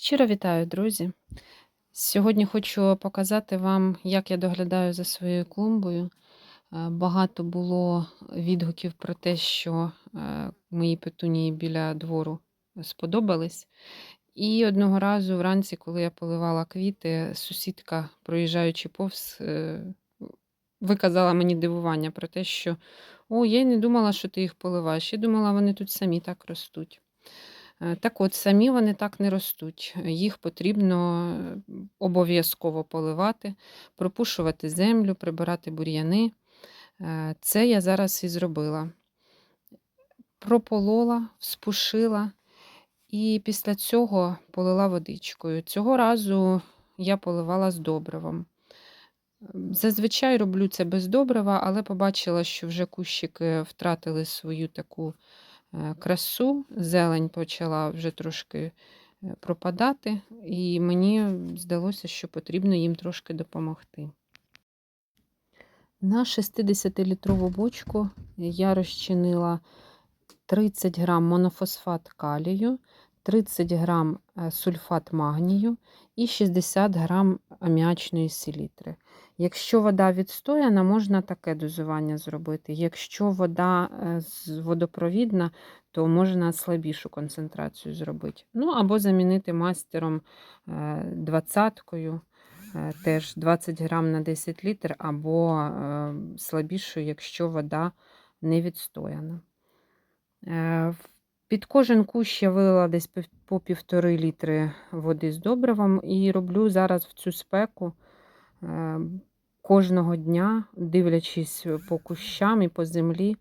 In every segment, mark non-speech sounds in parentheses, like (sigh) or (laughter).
Щиро вітаю, друзі! Сьогодні хочу показати вам, як я доглядаю за своєю клумбою. Е, Багато було відгуків про те, що е, мої петунії біля двору сподобались. І одного разу вранці, коли я поливала квіти, сусідка, проїжджаючи повз, е, виказала мені дивування про те, що о, я й не думала, що ти їх поливаєш. Я думала, вони тут самі так ростуть. Е, Так от, самі вони так не ростуть. Їх потрібно е, обов'язково поливати, пропушувати землю, прибирати бур'яни. Е, Це я зараз і зробила. Прополола, вспушила і після цього полила водичкою. Цього разу я поливала з добривом. Зазвичай роблю це без добрива, але побачила, що вже кущики втратили свою таку красу, зелень почала вже трошки е, пропадати, і мені здалося, що потрібно їм трошки допомогти. На 60-літрову бочку я розчинила 30 грам монофосфат калію, 30 грам е, сульфат магнію і 60 грам аміачної селітри. Якщо вода відстояна, можна таке дозування зробити. Якщо вода е, водопровідна, то можна слабішу концентрацію зробити. Ну або замінити мастером е, двадцяткою, теж 20 грам на 10 літр, або слабішою, якщо вода не відстояна. Е, Під кожен кущ я вилила десь по півтори літри води з добривом і роблю зараз в цю спеку е, кожного дня, дивлячись по кущам і по землі,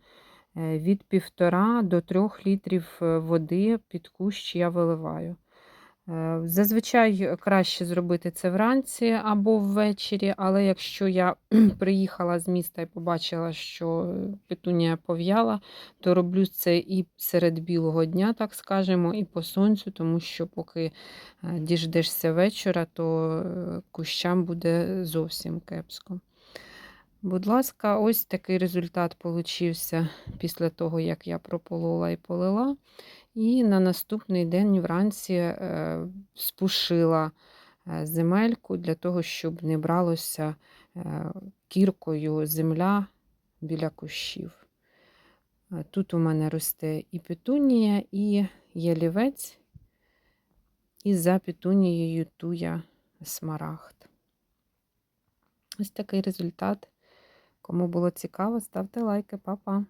е, від півтора до трьох літрів е, води під кущ я виливаю. Е, Зазвичай краще зробити це вранці або ввечері, але якщо я (clears throat) приїхала з міста і побачила, що петунія пов'яла, то роблю це і серед білого дня, так скажемо, і по сонцю, тому що поки е, діждешся вечора, то е, кущам буде зовсім кепсько. Будь ласка, ось такий результат получився після того, як я прополола і полила. І на наступний день вранці е, спушила е, земельку для того, щоб не бралося е, кіркою земля біля кущів. Тут у мене росте і петунія, і ялівець, і за петунією туя смарагд. Ось такий результат. Кому було цікаво, ставте лайки, Па-па!